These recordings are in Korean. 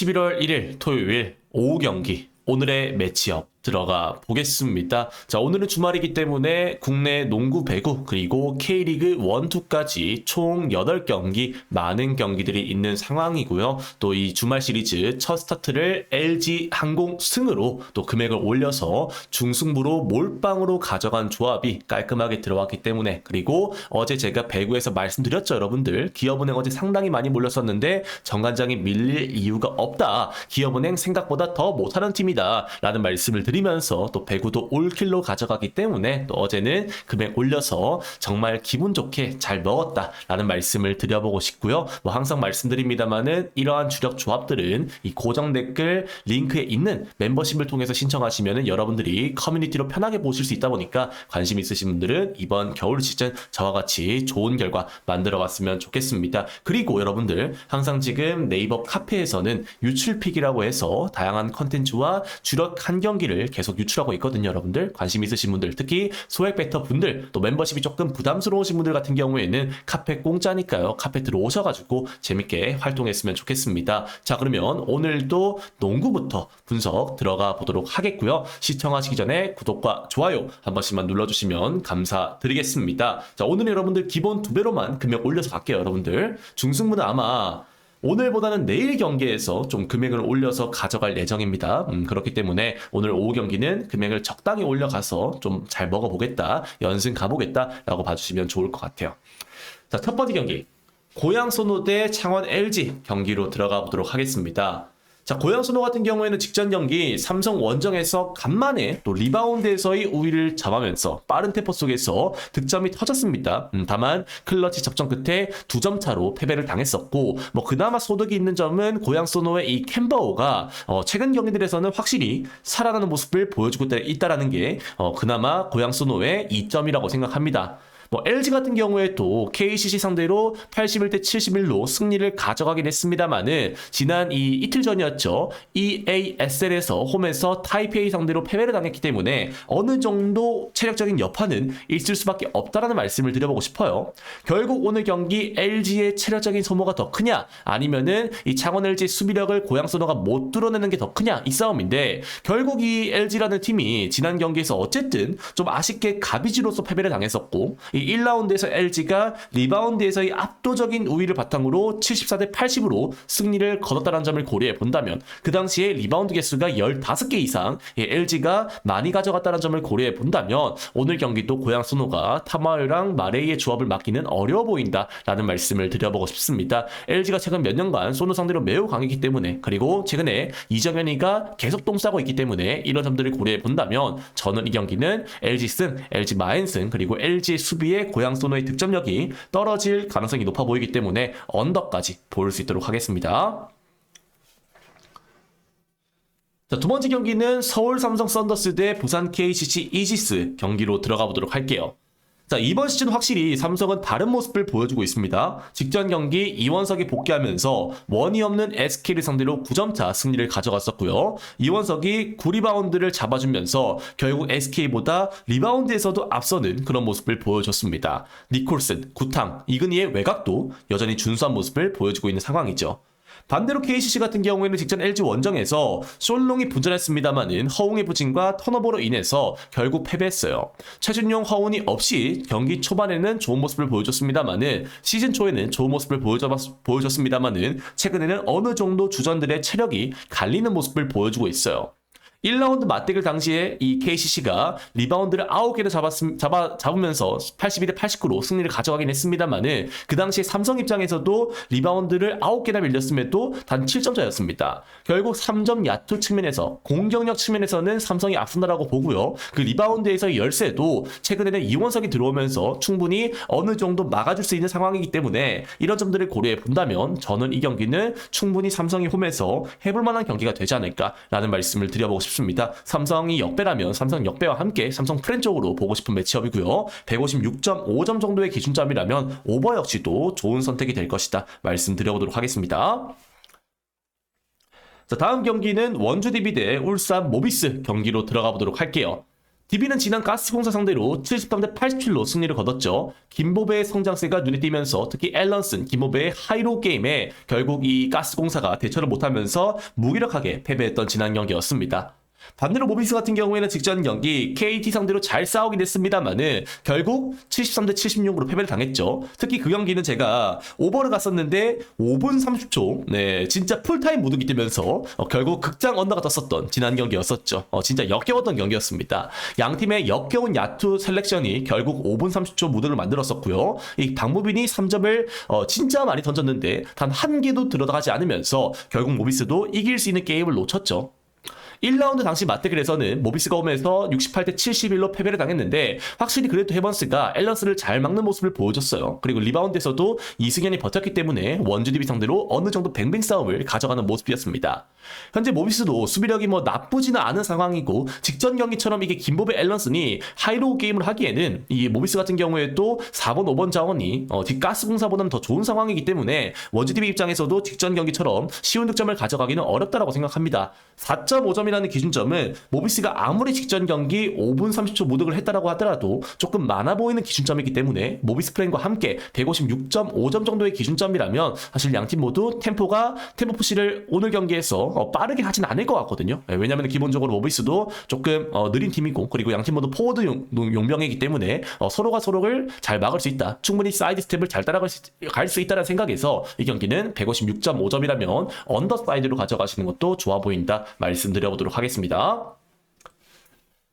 11월 1일 토요일 오후 경기. 오늘의 매치업 들어가 보겠습니다. 자, 오늘은 주말이기 때문에 국내 농구 배구 그리고 K리그 1, 2까지 총 8경기 많은 경기들이 있는 상황이고요. 또 이 주말 시리즈 첫 스타트를 LG 항공 승으로 또 금액을 올려서 중승부로 몰빵으로 가져간 조합이 깔끔하게 들어왔기 때문에 그리고 어제 제가 배구에서 말씀드렸죠, 여러분들. 기업은행 어제 상당히 많이 몰렸었는데 정관장이 밀릴 이유가 없다. 기업은행 생각보다 더 못하는 팀이다. 라는 말씀을 드리면서 또 배구도 올킬로 가져가기 때문에 또 어제는 금액 올려서 정말 기분 좋게 잘 먹었다라는 말씀을 드려보고 싶고요. 뭐 항상 말씀드립니다만은 이러한 주력 조합들은 이 고정 댓글 링크에 있는 멤버십을 통해서 신청하시면은 여러분들이 커뮤니티로 편하게 보실 수 있다 보니까 관심 있으신 분들은 이번 겨울 시즌 저와 같이 좋은 결과 만들어 봤으면 좋겠습니다. 그리고 여러분들 항상 지금 네이버 카페에서는 유출픽이라고 해서 다양한 컨텐츠와 주력 한 경기를 계속 유출하고 있거든요, 여러분들. 관심 있으신 분들, 특히 소액 베터 분들, 또 멤버십이 조금 부담스러우신 분들 같은 경우에는 카페 공짜니까요. 카페 들어오셔가지고 재밌게 활동했으면 좋겠습니다. 자, 그러면 오늘도 농구부터 분석 들어가 보도록 하겠고요. 시청하시기 전에 구독과 좋아요 한 번씩만 눌러주시면 감사드리겠습니다. 자, 오늘 여러분들 기본 두 배로만 금액 올려서 갈게요, 여러분들. 중승부는 아마 오늘보다는 내일 경기에서 좀 금액을 올려서 가져갈 예정입니다. 음, 그렇기 때문에 오늘 오후 경기는 금액을 적당히 올려가서 좀 잘 먹어보겠다, 연승 가보겠다라고 봐주시면 좋을 것 같아요. 자, 첫 번째 경기. 고양 소노 대 창원 LG 경기로 들어가 보도록 하겠습니다. 자, 고양 소노 같은 경우에는 직전 경기 삼성 원정에서 간만에 또 리바운드에서의 우위를 잡으면서 빠른 테포 속에서 득점이 터졌습니다. 음, 다만 클러치 접전 끝에 두 점 차로 패배를 당했었고 뭐 그나마 소득이 있는 점은 고양 소노의 이 캠버오가 어, 최근 경기들에서는 확실히 살아나는 모습을 보여주고 있다라는 게 어, 그나마 고양 소노의 이점이라고 생각합니다. 뭐 LG 같은 경우에 또 KCC 상대로 81대 71로 승리를 가져가긴 했습니다만은 지난 이 이틀 전이었죠. EASL에서 홈에서 타이페이 상대로 패배를 당했기 때문에 어느 정도 체력적인 여파는 있을 수밖에 없다라는 말씀을 드려보고 싶어요. 결국 오늘 경기 LG의 체력적인 소모가 더 크냐 아니면은 이 창원 LG 수비력을 고양 소노가 못 뚫어내는 게 더 크냐 이 싸움인데 결국 이 LG라는 팀이 지난 경기에서 어쨌든 좀 아쉽게 가비지로서 패배를 당했었고 이 1라운드에서 LG가 리바운드에서의 압도적인 우위를 바탕으로 74대 80으로 승리를 거뒀다는 점을 고려해 본다면 그 당시에 리바운드 개수가 15개 이상 LG가 많이 가져갔다는 점을 고려해 본다면 오늘 경기도 고양 스노가 타마을랑 마레이의 조합을 막기는 어려워 보인다라는 말씀을 드려보고 싶습니다. LG가 최근 몇 년간 소노 상대로 매우 강했기 때문에 그리고 최근에 이정현이가 계속 똥 싸고 있기 때문에 이런 점들을 고려해 본다면 저는 이 경기는 LG 승, LG 마인 승 그리고 LG의 수비 수비의 고양 소노의 득점력이 떨어질 가능성이 높아 보이기 때문에 언더까지 볼 수 있도록 하겠습니다. 자, 두 번째 경기는 서울 삼성 썬더스 대 부산 KCC 이지스 경기로 들어가 보도록 할게요. 자, 이번 시즌 확실히 삼성은 다른 모습을 보여주고 있습니다. 직전 경기 이원석이 복귀하면서 원이 없는 SK를 상대로 9점차 승리를 가져갔었고요. 이원석이 9리바운드를 잡아주면서 결국 SK보다 리바운드에서도 앞서는 그런 모습을 보여줬습니다. 니콜슨, 구탕, 이근희의 외곽도 여전히 준수한 모습을 보여주고 있는 상황이죠. 반대로 KCC 같은 경우에는 직전 LG 원정에서 솔롱이 분전했습니다만은 허웅의 부진과 턴오버로 인해서 결국 패배했어요. 최준용 허운이 없이 경기 초반에는 좋은 모습을 보여줬습니다만은 시즌 초에는 좋은 모습을 보여줬습니다만은 최근에는 어느 정도 주전들의 체력이 갈리는 모습을 보여주고 있어요. 1라운드 맞대결 당시에 이 KCC가 리바운드를 9개를 잡았, 잡아, 잡으면서 82대 89로 승리를 가져가긴 했습니다만은 그 당시에 삼성 입장에서도 리바운드를 9개나 밀렸음에도 단 7점 차였습니다. 결국 3점 야투 측면에서 공격력 측면에서는 삼성이 앞선다라고 보고요. 그 리바운드에서의 열세도 최근에는 이원석이 들어오면서 충분히 어느 정도 막아줄 수 있는 상황이기 때문에 이런 점들을 고려해 본다면 저는 이 경기는 충분히 삼성이 홈에서 해볼 만한 경기가 되지 않을까라는 말씀을 드려보고 싶습니다. 싶습니다. 삼성이 역배라면 삼성 역배와 함께 삼성 프렌 쪽으로 보고 싶은 매치업이고요. 156.5점 정도의 기준점이라면 오버 역시도 좋은 선택이 될 것이다. 말씀드려보도록 하겠습니다. 자, 다음 경기는 원주 DB 대 울산 모비스 경기로 들어가 보도록 할게요. DB는 지난 가스공사 상대로 73대 87로 승리를 거뒀죠. 김보배의 성장세가 눈에 띄면서 특히 앨런슨, 김보배의 하이로 게임에 결국 이 가스공사가 대처를 못하면서 무기력하게 패배했던 지난 경기였습니다. 반대로 모비스 같은 경우에는 직전 경기 KT 상대로 잘 싸우긴 했습니다만은 결국 73대 76으로 패배를 당했죠. 특히 그 경기는 제가 오버를 갔었는데 5분 30초, 네 진짜 풀타임 모드기 때면서 어, 결국 극장 언더가 떴었던 지난 경기였었죠. 어, 진짜 역겨웠던 경기였습니다. 양 팀의 역겨운 야투 셀렉션이 결국 5분 30초 무드를 만들었었고요. 이 박무빈이 3점을 어, 진짜 많이 던졌는데 단 한 개도 들어가지 않으면서 결국 모비스도 이길 수 있는 게임을 놓쳤죠. 1라운드 당시 맞대결에서는 모비스가 오면서 68대 71로 패배를 당했는데 확실히 그래도 헤번스가 앨런스를 잘 막는 모습을 보여줬어요. 그리고 리바운드에서도 이승현이 버텼기 때문에 원주 DB 상대로 어느 정도 뱅뱅 싸움을 가져가는 모습이었습니다. 현재 모비스도 수비력이 뭐 나쁘지는 않은 상황이고 직전 경기처럼 이게 김보배 앨런슨이 하이로우 게임을 하기에는 이 모비스 같은 경우에 또 4번 5번 자원이 어, 뒷가스 공사보다는 더 좋은 상황이기 때문에 원주 DB 입장에서도 직전 경기처럼 쉬운 득점을 가져가기는 어렵다라고 생각합니다. 4.5점이 라는 기준점은 모비스가 아무리 직전 경기 5분 30초 모득을 했다라고 하더라도 조금 많아 보이는 기준점이기 때문에 모비스 플랜과 함께 156.5점 정도의 기준점이라면 사실 양 팀 모두 템포가 템포 푸시를 오늘 경기에서 어, 빠르게 하진 않을 것 같거든요. 예, 왜냐하면 기본적으로 모비스도 조금 어, 느린 팀이고 그리고 양 팀 모두 포워드 용, 용병이기 때문에 어, 서로가 서로를 잘 막을 수 있다. 충분히 사이드 스텝을 잘 따라갈 수, 갈수 있다는 생각에서 이 경기는 156.5점이라면 언더 사이드로 가져가시는 것도 좋아 보인다 말씀드려보도록 하겠습니다.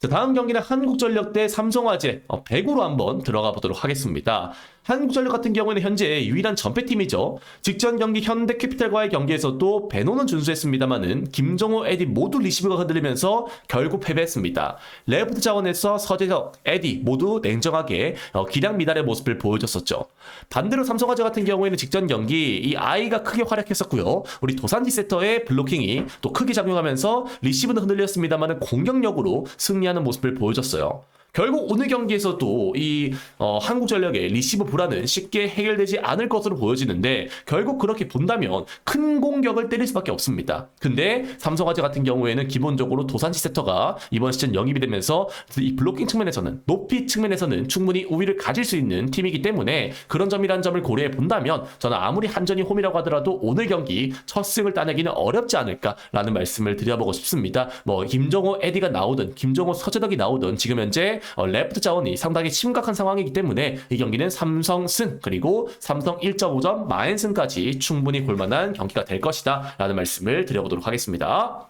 자, 다음 경기는 한국전력 대 삼성화재 어, 배구로 한번 들어가 보도록 하겠습니다. 한국전력 같은 경우에는 현재 유일한 전패팀이죠. 직전 경기 현대캐피탈과의 경기에서도 배노는 준수했습니다만은 김정호, 에디 모두 리시브가 흔들리면서 결국 패배했습니다. 레프트 자원에서 서재석, 에디 모두 냉정하게 어, 기량 미달의 모습을 보여줬었죠. 반대로 삼성화재 같은 경우에는 직전 경기 이 아이가 크게 활약했었고요. 우리 도산지 세터의 블로킹이 또 크게 작용하면서 리시브는 흔들렸습니다만은 공격력으로 승리하는 모습을 보여줬어요. 결국 오늘 경기에서도 이 어, 한국전력의 리시브 불안은 쉽게 해결되지 않을 것으로 보여지는데 결국 그렇게 본다면 큰 공격을 때릴 수밖에 없습니다. 근데 삼성화재 같은 경우에는 기본적으로 도산시 세터가 이번 시즌 영입이 되면서 이 블로킹 측면에서는 높이 측면에서는 충분히 우위를 가질 수 있는 팀이기 때문에 그런 점이란 점을 고려해 본다면 저는 아무리 한전이 홈이라고 하더라도 오늘 경기 첫 승을 따내기는 어렵지 않을까라는 말씀을 드려보고 싶습니다. 뭐 김정호 에디가 나오든 김정호 서재덕이 나오든 지금 현재 어, 레프트 자원이 상당히 심각한 상황이기 때문에 이 경기는 삼성 승 그리고 삼성 1.5점 마인 승까지 충분히 볼만한 경기가 될 것이다 라는 말씀을 드려보도록 하겠습니다.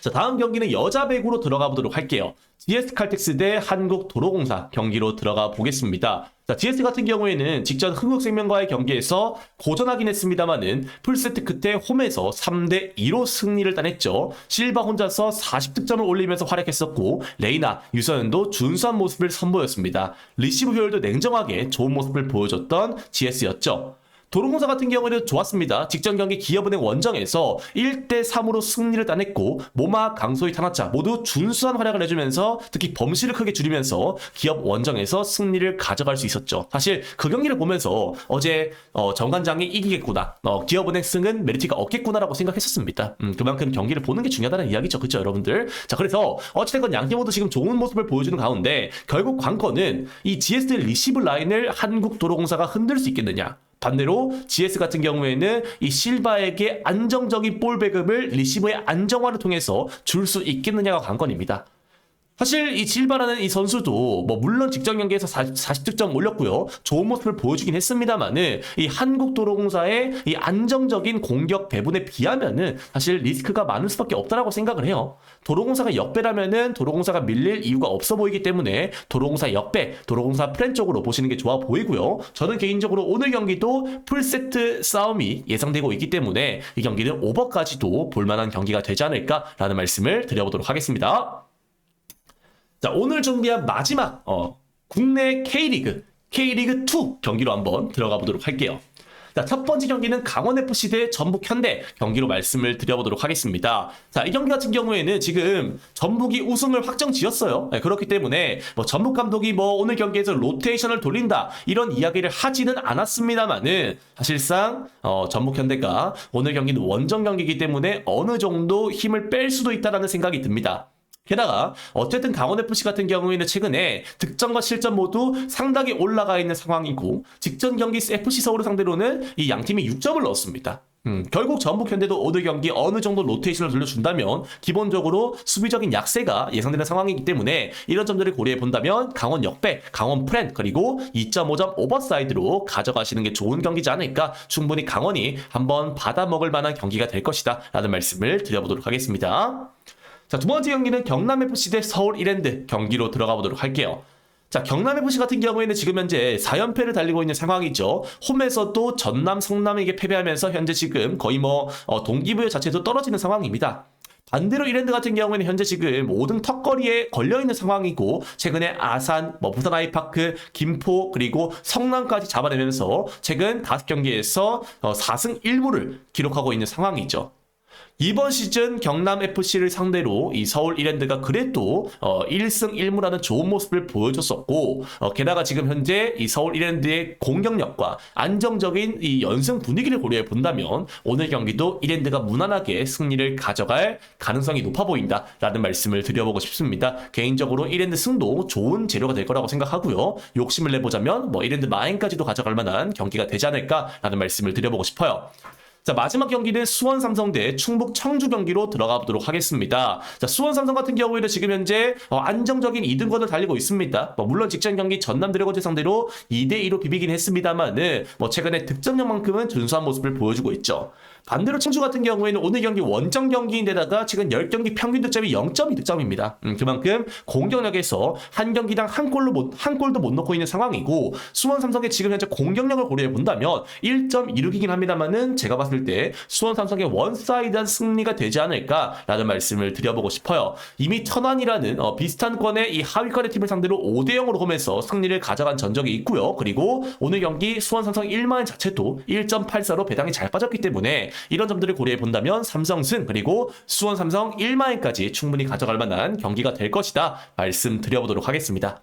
자 다음 경기는 여자 배구로 들어가 보도록 할게요. GS 칼텍스 대 한국도로공사 경기로 들어가 보겠습니다. 자, GS 같은 경우에는 직전 흥국생명과의 경기에서 고전하긴 했습니다만은 풀세트 끝에 홈에서 3대 2로 승리를 따냈죠. 실바 혼자서 40득점을 올리면서 활약했었고 레이나, 유서연도 준수한 모습을 선보였습니다. 리시브 효율도 냉정하게 좋은 모습을 보여줬던 GS였죠. 도로공사 같은 경우에는 좋았습니다. 직전 경기 기업은행 원정에서 1대 3으로 승리를 따냈고 모마, 강소희, 타나차 모두 준수한 활약을 해주면서 특히 범실을 크게 줄이면서 기업 원정에서 승리를 가져갈 수 있었죠. 사실 그 경기를 보면서 어제 어, 정관장이 이기겠구나, 어, 기업은행 승은 메리트가 없겠구나라고 생각했었습니다. 음, 그만큼 경기를 보는 게 중요하다는 이야기죠, 그렇죠, 여러분들? 자, 그래서 어찌됐건 양팀 모두 지금 좋은 모습을 보여주는 가운데 결국 관건은 이 GS 리시브 라인을 한국도로공사가 흔들 수 있겠느냐? 반대로 GS 같은 경우에는 이 실바에게 안정적인 볼 배급을 리시브의 안정화를 통해서 줄 수 있겠느냐가 관건입니다. 사실 이 실바라는 이 선수도 뭐 물론 직전 경기에서 40, 득점 올렸고요. 좋은 모습을 보여주긴 했습니다만은 이 한국도로공사의 이 안정적인 공격 배분에 비하면은 사실 리스크가 많을 수밖에 없다라고 생각을 해요. 도로공사가 역배라면은 도로공사가 밀릴 이유가 없어 보이기 때문에 도로공사 역배, 도로공사 프렌 쪽으로 보시는 게 좋아 보이고요. 저는 개인적으로 오늘 경기도 풀세트 싸움이 예상되고 있기 때문에 이 경기는 오버까지도 볼만한 경기가 되지 않을까라는 말씀을 드려보도록 하겠습니다. 자, 오늘 준비한 마지막 어, 국내 K리그, K리그 2 경기로 한번 들어가 보도록 할게요. 자, 첫 번째 경기는 강원FC 대 전북 현대 경기로 말씀을 드려보도록 하겠습니다. 자, 이 경기 같은 경우에는 지금 전북이 우승을 확정 지었어요. 네, 그렇기 때문에 뭐 전북 감독이 뭐 오늘 경기에서 로테이션을 돌린다 이런 이야기를 하지는 않았습니다만은 사실상 어, 전북 현대가 오늘 경기는 원정 경기이기 때문에 어느 정도 힘을 뺄 수도 있다라는 생각이 듭니다. 게다가 어쨌든 강원FC 같은 경우에는 최근에 득점과 실점 모두 상당히 올라가 있는 상황이고 직전 경기 FC 서울을 상대로는 이 양팀이 6점을 넣었습니다. 음, 결국 전북 현대도 오늘 경기 어느 정도 로테이션을 돌려준다면 기본적으로 수비적인 약세가 예상되는 상황이기 때문에 이런 점들을 고려해 본다면 강원 역배, 강원 프렌 그리고 2.5점 오버사이드로 가져가시는 게 좋은 경기지 않을까 충분히 강원이 한번 받아먹을 만한 경기가 될 것이다 라는 말씀을 드려보도록 하겠습니다. 자, 두 번째 경기는 경남FC 대 서울 이랜드 경기로 들어가 보도록 할게요. 자, 경남FC 같은 경우에는 지금 현재 4연패를 달리고 있는 상황이죠. 홈에서도 전남, 성남에게 패배하면서 현재 지금 거의 뭐 어, 동기부여 자체도 떨어지는 상황입니다. 반대로 이랜드 같은 경우에는 현재 지금 5등 턱걸이에 걸려있는 상황이고 최근에 아산, 뭐 부산 아이파크, 김포 그리고 성남까지 잡아내면서 최근 5경기에서 어, 4승 1무를 기록하고 있는 상황이죠. 이번 시즌 경남 FC를 상대로 이 서울 이랜드가 그래도 어, 1승 1무라는 좋은 모습을 보여줬었고 어, 게다가 지금 현재 이 서울 이랜드의 공격력과 안정적인 이 연승 분위기를 고려해 본다면 오늘 경기도 이랜드가 무난하게 승리를 가져갈 가능성이 높아 보인다라는 말씀을 드려보고 싶습니다. 개인적으로 이랜드 승도 좋은 재료가 될 거라고 생각하고요. 욕심을 내보자면 뭐 이랜드 마인까지도 가져갈 만한 경기가 되지 않을까라는 말씀을 드려보고 싶어요. 자, 마지막 경기는 수원 삼성 대 충북 청주 경기로 들어가 보도록 하겠습니다. 자, 수원 삼성 같은 경우에는 지금 현재 어, 안정적인 2등권을 달리고 있습니다. 뭐 물론 직전 경기 전남 드래곤즈 상대로 2대 2로 비비긴 했습니다만은 뭐 최근에 득점력만큼은 준수한 모습을 보여주고 있죠. 반대로 청주 같은 경우에는 오늘 경기 원정 경기인데다가 지금 10경기 평균 득점이 0.2 득점입니다. 음, 그만큼 공격력에서 한 경기당 한 골로 못, 한 골도 못 넣고 있는 상황이고 수원 삼성의 지금 현재 공격력을 고려해 본다면 1.16이긴 합니다만은 제가 봤을 때 수원 삼성의 원사이드한 승리가 되지 않을까라는 말씀을 드려보고 싶어요. 이미 천안이라는 어, 비슷한 권의 이 하위권의 팀을 상대로 5대 0으로 홈에서 승리를 가져간 전적이 있고요. 그리고 오늘 경기 수원 삼성 1마인 자체도 1.84로 배당이 잘 빠졌기 때문에 이런 점들을 고려해 본다면 삼성 승 그리고 수원 삼성 1마인까지 충분히 가져갈 만한 경기가 될 것이다 말씀드려보도록 하겠습니다.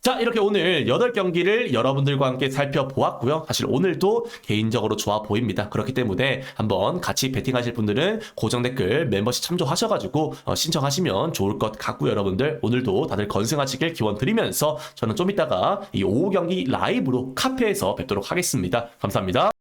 자, 이렇게 오늘 8경기를 여러분들과 함께 살펴보았고요. 사실 오늘도 개인적으로 좋아 보입니다. 그렇기 때문에 한번 같이 베팅하실 분들은 고정 댓글 멤버십 참조하셔가지고 어, 신청하시면 좋을 것 같고요. 여러분들 오늘도 다들 건승하시길 기원 드리면서 저는 좀 이따가 이 오후 경기 라이브로 카페에서 뵙도록 하겠습니다. 감사합니다.